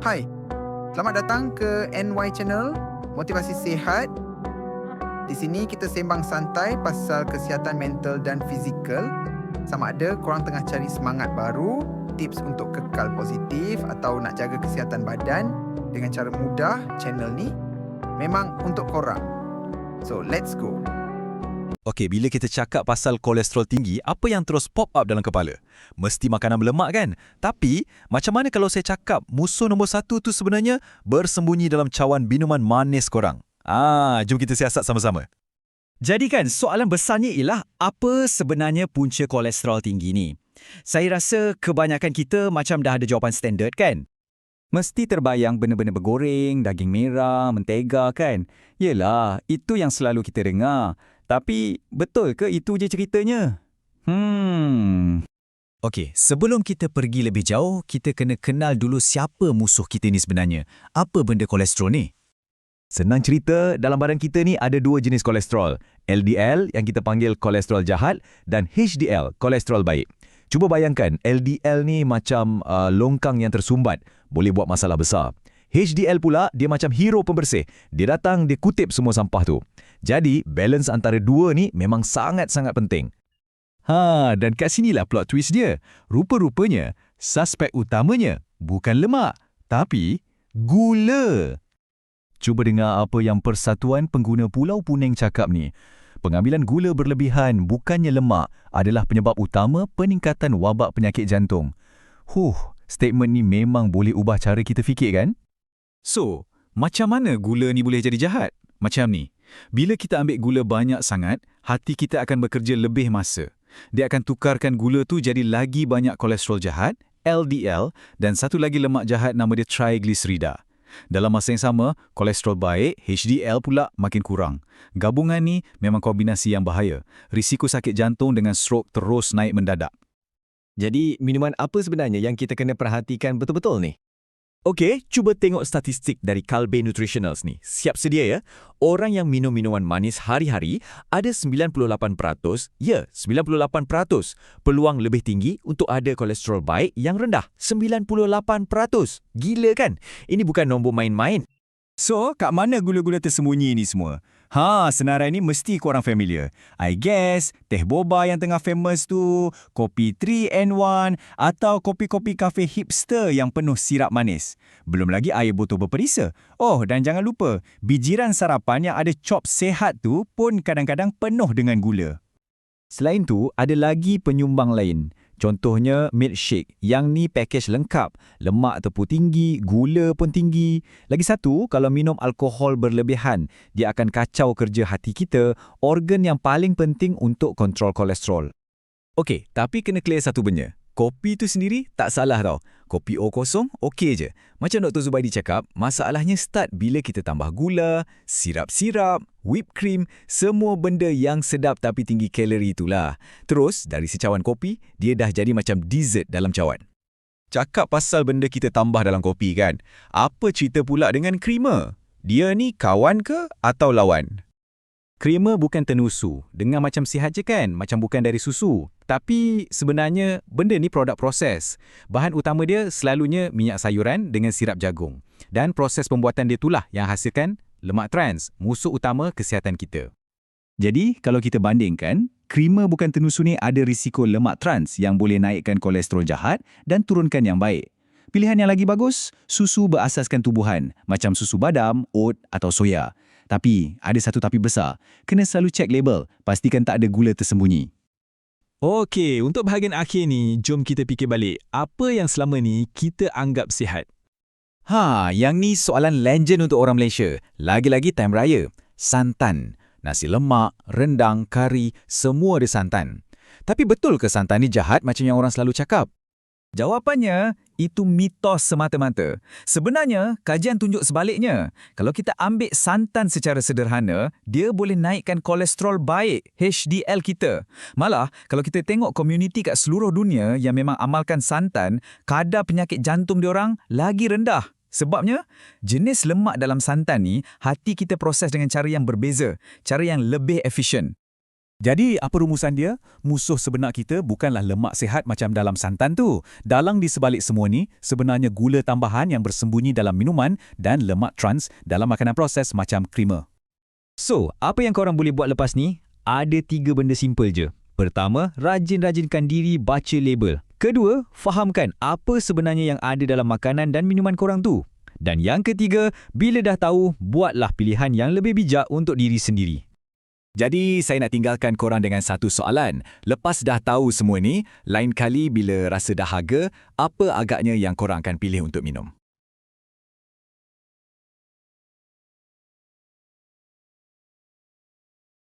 Hai, selamat datang ke NY Channel, Motivasi Sehat. Di sini kita sembang santai pasal kesihatan mental dan fizikal. Sama ada korang tengah cari semangat baru, tips untuk kekal positif atau nak jaga kesihatan badan dengan cara mudah, channel ni memang untuk korang. So, let's go. Okey, bila kita cakap pasal kolesterol tinggi, apa yang terus pop up dalam kepala? Mesti makanan berlemak kan? Tapi, macam mana kalau saya cakap musuh nombor satu tu sebenarnya bersembunyi dalam cawan minuman manis korang? Ah, jom kita siasat sama-sama. Jadi kan, soalan besarnya ialah apa sebenarnya punca kolesterol tinggi ni? Saya rasa kebanyakan kita macam dah ada jawapan standard kan? Mesti terbayang benda-benda bergoreng, daging merah, mentega kan? Yelah, itu yang selalu kita dengar. Tapi, betul ke itu je ceritanya? Hmm... Okey, sebelum kita pergi lebih jauh, kita kena kenal dulu siapa musuh kita ni sebenarnya. Apa benda kolesterol ni? Senang cerita, dalam badan kita ni ada dua jenis kolesterol. LDL yang kita panggil kolesterol jahat dan HDL, kolesterol baik. Cuba bayangkan, LDL ni macam uh, longkang yang tersumbat, boleh buat masalah besar. HDL pula, dia macam hero pembersih. Dia datang, dia kutip semua sampah tu. Jadi, balance antara dua ni memang sangat-sangat penting. Ha, dan kat sinilah plot twist dia. Rupa-rupanya, suspek utamanya bukan lemak, tapi gula. Cuba dengar apa yang Persatuan Pengguna Pulau Puneng cakap ni. Pengambilan gula berlebihan bukannya lemak adalah penyebab utama peningkatan wabak penyakit jantung. Huh, statement ni memang boleh ubah cara kita fikir kan? So, macam mana gula ni boleh jadi jahat? Macam ni. Bila kita ambil gula banyak sangat, hati kita akan bekerja lebih masa. Dia akan tukarkan gula tu jadi lagi banyak kolesterol jahat, LDL, dan satu lagi lemak jahat nama dia triglycerida. Dalam masa yang sama, kolesterol baik, HDL pula makin kurang. Gabungan ni memang kombinasi yang bahaya. Risiko sakit jantung dengan stroke terus naik mendadak. Jadi, minuman apa sebenarnya yang kita kena perhatikan betul-betul ni? Okey, cuba tengok statistik dari Kalbe Nutritionals ni. Siap sedia ya? Orang yang minum minuman manis hari-hari ada 98%, ya, 98% peluang lebih tinggi untuk ada kolesterol baik yang rendah. 98%. Gila kan? Ini bukan nombor main-main. So, kat mana gula-gula tersembunyi ni semua? Ha, senarai ni mesti korang familiar. I guess, teh boba yang tengah famous tu, kopi 3N1 atau kopi-kopi kafe hipster yang penuh sirap manis. Belum lagi air botol berperisa. Oh, dan jangan lupa, bijiran sarapan yang ada chop sehat tu pun kadang-kadang penuh dengan gula. Selain tu, ada lagi penyumbang lain. Contohnya milkshake yang ni package lengkap. Lemak tepu tinggi, gula pun tinggi. Lagi satu, kalau minum alkohol berlebihan, dia akan kacau kerja hati kita, organ yang paling penting untuk kontrol kolesterol. Okey, tapi kena clear satu benda. Kopi tu sendiri tak salah tau. Kopi O kosong okey je. Macam Dr. Zubaidi cakap, masalahnya start bila kita tambah gula, sirap-sirap, whipped cream, semua benda yang sedap tapi tinggi kalori itulah. Terus, dari secawan kopi, dia dah jadi macam dessert dalam cawan. Cakap pasal benda kita tambah dalam kopi kan? Apa cerita pula dengan creamer? Dia ni kawan ke atau lawan? Creamer bukan tenusu. Dengar macam sihat je kan? Macam bukan dari susu. Tapi sebenarnya benda ni produk proses. Bahan utama dia selalunya minyak sayuran dengan sirap jagung. Dan proses pembuatan dia itulah yang hasilkan lemak trans, musuh utama kesihatan kita. Jadi, kalau kita bandingkan, creamer bukan tenusu ni ada risiko lemak trans yang boleh naikkan kolesterol jahat dan turunkan yang baik. Pilihan yang lagi bagus, susu berasaskan tubuhan, macam susu badam, oat atau soya. Tapi, ada satu tapi besar. Kena selalu cek label, pastikan tak ada gula tersembunyi. Okey, untuk bahagian akhir ni, jom kita fikir balik. Apa yang selama ni kita anggap sihat? Ha, yang ni soalan legend untuk orang Malaysia. Lagi-lagi time raya. Santan. Nasi lemak, rendang, kari, semua ada santan. Tapi betul ke santan ni jahat macam yang orang selalu cakap? Jawapannya, itu mitos semata-mata. Sebenarnya, kajian tunjuk sebaliknya. Kalau kita ambil santan secara sederhana, dia boleh naikkan kolesterol baik, HDL kita. Malah, kalau kita tengok komuniti kat seluruh dunia yang memang amalkan santan, kadar penyakit jantung diorang lagi rendah. Sebabnya, jenis lemak dalam santan ni, hati kita proses dengan cara yang berbeza, cara yang lebih efisien. Jadi, apa rumusan dia? Musuh sebenar kita bukanlah lemak sihat macam dalam santan tu. Dalang di sebalik semua ni, sebenarnya gula tambahan yang bersembunyi dalam minuman dan lemak trans dalam makanan proses macam creamer. So, apa yang korang boleh buat lepas ni? Ada tiga benda simple je. Pertama, rajin-rajinkan diri baca label. Kedua, fahamkan apa sebenarnya yang ada dalam makanan dan minuman korang tu. Dan yang ketiga, bila dah tahu, buatlah pilihan yang lebih bijak untuk diri sendiri. Jadi, saya nak tinggalkan korang dengan satu soalan. Lepas dah tahu semua ni, lain kali bila rasa dahaga, apa agaknya yang korang akan pilih untuk minum?